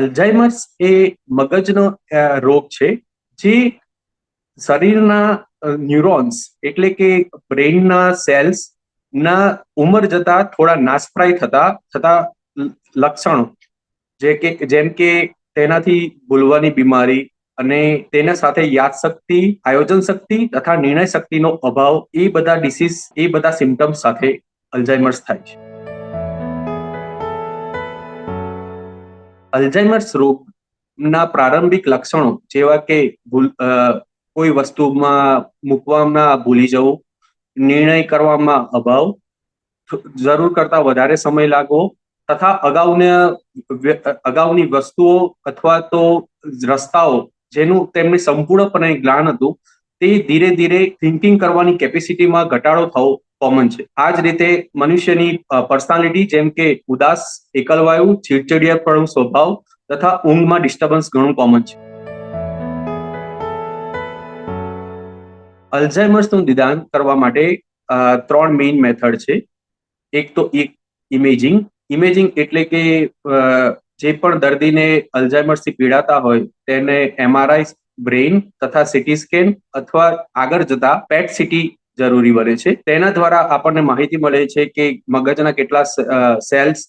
Alzheimer's એ મગજનો રોગ છે, જે શરીરના ન્યુરોન્સ એટલે કે બ્રેઇનના સેલ્સ ના ઉંમર જતા થોડા નાશપ્રાય થતા થતા લક્ષણો. જે કે, જેમ કે તેનાથી ભૂલવાની બીમારી અને તેના સાથે યાદ શક્તિ આયોજન શક્તિ તથા નિર્ણય શક્તિનો અભાવ, એ બધા ડિસીઝ એ બધા સિમ્ટમ્સ સાથે અલ્ઝાઇમર્સ થાય છે. અલ્ઝાઇમર્સ રોગના પ્રારંભિક લક્ષણો જેવા કે ભૂલ કોઈ વસ્તુમાં મૂકવામાં ભૂલી જવું, નિર્ણય કરવામાં અભાવ, જરૂર કરતા વધારે સમય લાગવો તથા અગાઉના અગાઉની વસ્તુઓ અથવા તો રસ્તાઓ જેનું તેમને સંપૂર્ણપણે જ્ઞાન હતું તે ધીરે ધીરે થિંકિંગ કરવાની કેપેસિટીમાં ઘટાડો થવો કોમન છે. આ જ રીતે મનુષ્યની પર્સનાલિટી જેમ કે ઉદાસ, એકલવાયુ ચીડચીડિયાપણું સ્વભાવ તથા ઊંઘમાં ડિસ્ટર્બન્સ ઘણું કોમન છે. અલ્ઝાઇમર્સનું નિદાન કરવા માટે ત્રણ મેઇન મેથડ છે. એક તો એક ઇમેજિંગ ઇમેજિંગ એટલે કે જે પણ દર્દીને અલ્ઝાઇમર્સથી પીડાતા હોય તેને એમઆરઆઈ બ્રેઇન તથા સિટી સ્કેન અથવા આગળ જતા પેટ સીટી જરૂરી બને છે. તેના દ્વારા આપણને માહિતી મળે છે કે મગજના કેટલા સેલ્સ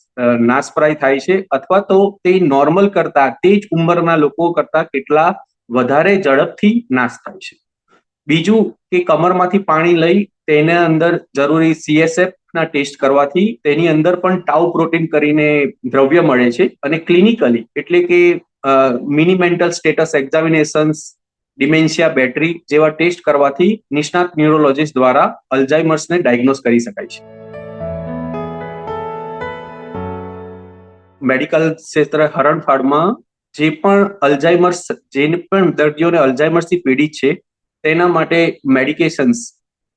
નાશપ્રાય થાય છે અથવા તો તે નોર્મલ કરતા, તે જ ઉંમરના લોકો કરતા કેટલા વધારે ઝડપથી નાશ થાય છે. બીજું કે કમરમાંથી પાણી લઈ તેના અંદર જરૂરી સીએસએફ ના ટેસ્ટ કરવાથી તેની અંદર પણ ટાઉ પ્રોટીન કરીને દ્રવ્ય મળે છે. અને ક્લિનિકલી એટલે કે mini mental status examinations dementia battery જેવા ટેસ્ટ કરવાથી નિષ્ણાત ન્યુરોલોજીસ્ટ દ્વારા અલ્ઝાઇમર્સને ડાયગ્નોસ કરી શકાય છે. મેડિકલ ક્ષેત્ર હરણફાળમાં જે પણ અલ્ઝાઇમર્સ જે પણ દર્દીઓને અલ્ઝાઇમર્સથી પીડિત છે, તેના માટે મેડિકેશન્સ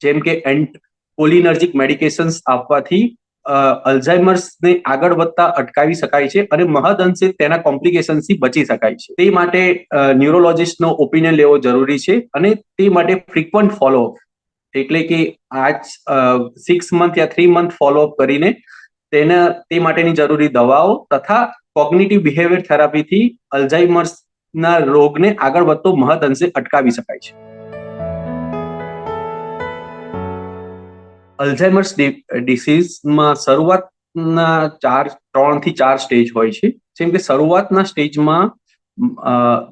જેમ કે એન્ટ કોલિનર્જિક મેડિકેશન્સ આપવાથી અલ્ઝાઇમર્સને આગળ વધતા અટકાવી શકાય છે અને મહદ અંશે તેના કોમ્પ્લિકેશન્સથી બચી શકાય છે. તે માટે ન્યુરોલોજિસ્ટનો ઓપિનિયન લેવો જરૂરી છે અને તે માટે ફ્રિકવન્ટ ફોલોઅપ, એટલે કે આજ સિક્સ મંથ યા થ્રી મંથ ફોલોઅપ કરીને તેના, તે માટેની જરૂરી દવાઓ તથા કોગ્નિટિવ બિહેવિયર થેરાપીથી અલ્ઝાઇમર્સના રોગને આગળ વધતો મહદ અંશે અટકાવી શકાય છે. અલ્ઝાઇમર્સ ડિસીઝમાં શરૂઆતના ચાર ત્રણથી ચાર સ્ટેજ હોય છે. જેમ કે શરૂઆતના સ્ટેજમાં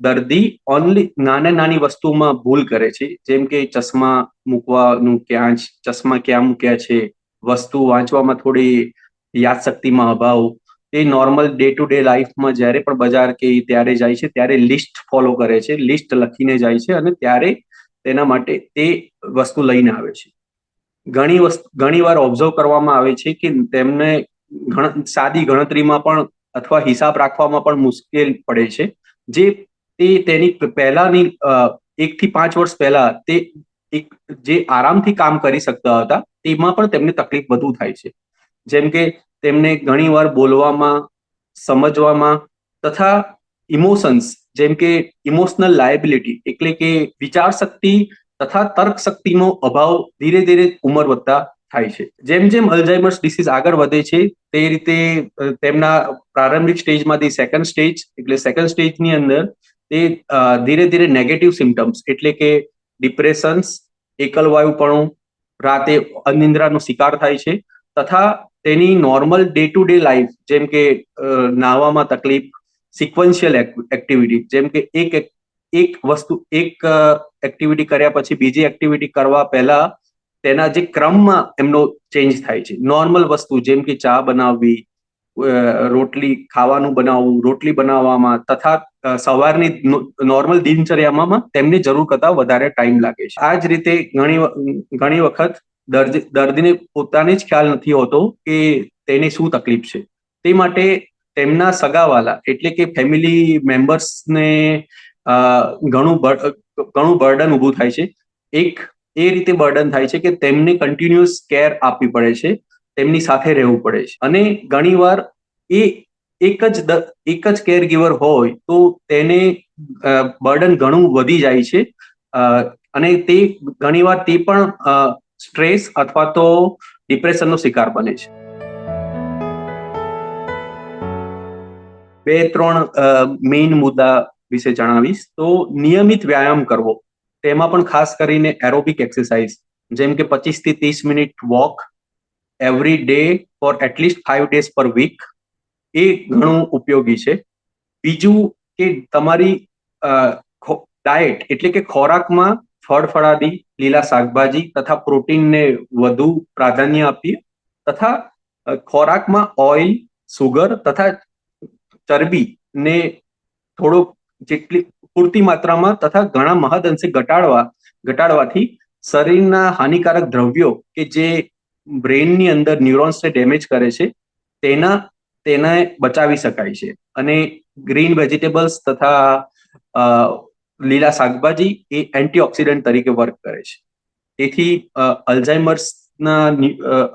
દર્દી ઓનલી નાના નાની વસ્તુમાં ભૂલ કરે છે. જેમ કે ચશ્મા મૂકવાનું ક્યાં ચશ્મા ક્યાં મૂક્યા છે, વસ્તુ વાંચવામાં થોડી યાદશક્તિમાં અભાવ. એ નોર્મલ ડે ટુ ડે લાઈફમાં જ્યારે પણ બજાર કે ત્યારે જાય છે, ત્યારે લિસ્ટ ફોલો કરે છે. લિસ્ટ લખીને જાય છે અને ત્યારે તેના માટે તે વસ્તુ લઈને આવે છે. ઘણી વસ્તુ, ઘણી વાર ઓબ્ઝર્વ કરવામાં આવે છે કે તેમને સાદી ગણતરીમાં પણ અથવા હિસાબ રાખવામાં પણ મુશ્કેલ પડે છે. જે તે તેની પહેલાની એક થી પાંચ વર્ષ પહેલા તે એક, જે આરામથી કામ કરી શકતા હતા, તેમાં પણ તેમને તકલીફ વધુ થાય છે. જેમ કે તેમને ઘણીવાર બોલવામાં, સમજવામાં તથા ઇમોશન્સ જેમ કે ઇમોશનલ લાયબિલિટી એટલે કે વિચાર શક્તિ તથા તર્ક શક્તિનો અભાવ ધીરે ધીરે ઉંમર વધતા થાય છે. જેમ જેમ અલ્ઝાઇમર્સ ડિસીઝ આગળ વધે છે, તે રીતે તેમના પ્રારંભિક સ્ટેજમાંથી સેકન્ડ સ્ટેજ, એટલે સેકન્ડ સ્ટેજની અંદર તે ધીરે ધીરે નેગેટિવ સિમ્ટમ્સ એટલે કે ડિપ્રેશન્સ એકલવાયુપણું, રાતે અનિંદ્રાનો શિકાર થાય છે તથા તેની normal day to day life જેમ કે નાહવામાં તકલીફ સિક્વન્શિયલ એક્ટિવિટી જેમ કે એક એક વસ્તુ, એક એક્ટિવિટી કર્યા પછી બીજી એક્ટિવિટી કરવા પહેલા તેના જે ક્રમમાં એમનો ચેન્જ થાય છે. નોર્મલ વસ્તુ જેમ કે ચા બનાવવી રોટલી ખાવાનું બનાવવું, રોટલી બનાવવામાં તથા સવારની નોર્મલ દિનચર્યામાં તેમને જરૂર કરતા વધારે ટાઈમ લાગે છે. આ જ રીતે ઘણી ઘણી વખત દર્દી, દર્દીને પોતાને જ ખ્યાલ નથી હોતો કે તેને શું તકલીફ છે. તે માટે તેમના સગાવાલા એટલે કે ફેમિલી મેમ્બર્સને ઘણું ઘણું બર્ડન ઊભું થાય છે. એક, એ રીતે બર્ડન થાય છે કે તેમને કન્ટિન્યુઅસ કેર આપવી પડે છે, તેમની સાથે રહેવું પડે છે. અને ઘણીવાર એ એક જ એક જ કેર ગીવર હોય તો તેને બર્ડન ઘણું વધી જાય છે. અને તે ઘણીવાર તે પણ સ્ટ્રેસ અથવા તો ડિપ્રેશનનો શિકાર બને છે. બે, ત્રણ મેઇન મુદ્દા વિશે જણાવીશ. તો નિયમિત વ્યાયામ કરવો. તેમાં પણ ખાસ કરીને એરોબિક એક્સરસાઇઝ. જેમ કે પચીસથી ત્રીસ minute walk every day for at least five days per week. એ ઘણું ઉપયોગી છે. બીજું કે તમારી ડાયટ એટલે કે ખોરાકમાં ફળ ફળાદી, લીલા શાકભાજી તથા પ્રોટીનને વધુ પ્રાધાન્ય આપીએ તથા ખોરાકમાં ઓઇલ, સુગર તથા ચરબી ને થોડોક જેટલી પૂરતી માત્રામાં તથા ઘણા મહદ અંશે ઘટાડવા, ઘટાડવાથી શરીરના હાનિકારક દ્રવ્યો કે જે બ્રેનની અંદર ન્યુરોન્સને ડેમેજ કરે છે, તેના, તેને બચાવી શકાય છે. અને ગ્રીન વેજીટેબલ્સ તથા લીલા શાકભાજી એ એન્ટીઓક્સિડન્ટ તરીકે વર્ક કરે છે. તેથી અલ્ઝાઇમર્સના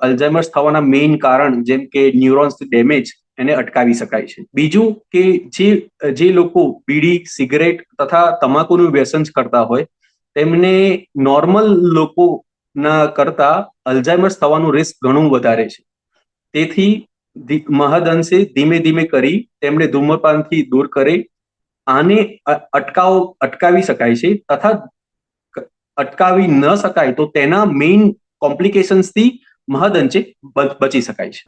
અલ્ઝાઇમર્સ થવાના મેઇન કારણ જેમ કે ન્યુરોન્સ ડેમેજ એને અટકાવી શકાય છે. બીજું કે જે જે લોકો બીડી, સિગરેટ તથા તમાકુનું વ્યસન કરતા હોય, તેમને નોર્મલ લોકોના કરતા અલ્ઝાઇમર્સ થવાનું રિસ્ક ઘણું વધારે છે. તેથી મહદઅંશે ધીમે ધીમે કરી તેમણે ધૂમ્રપાનથી દૂર કરી, આને અટકાવ, અટકાવી શકાય છે તથા અટકાવી ન શકાય તો તેના મેઇન કોમ્પ્લિકેશન્સથી મહદઅંશે બચી શકાય છે.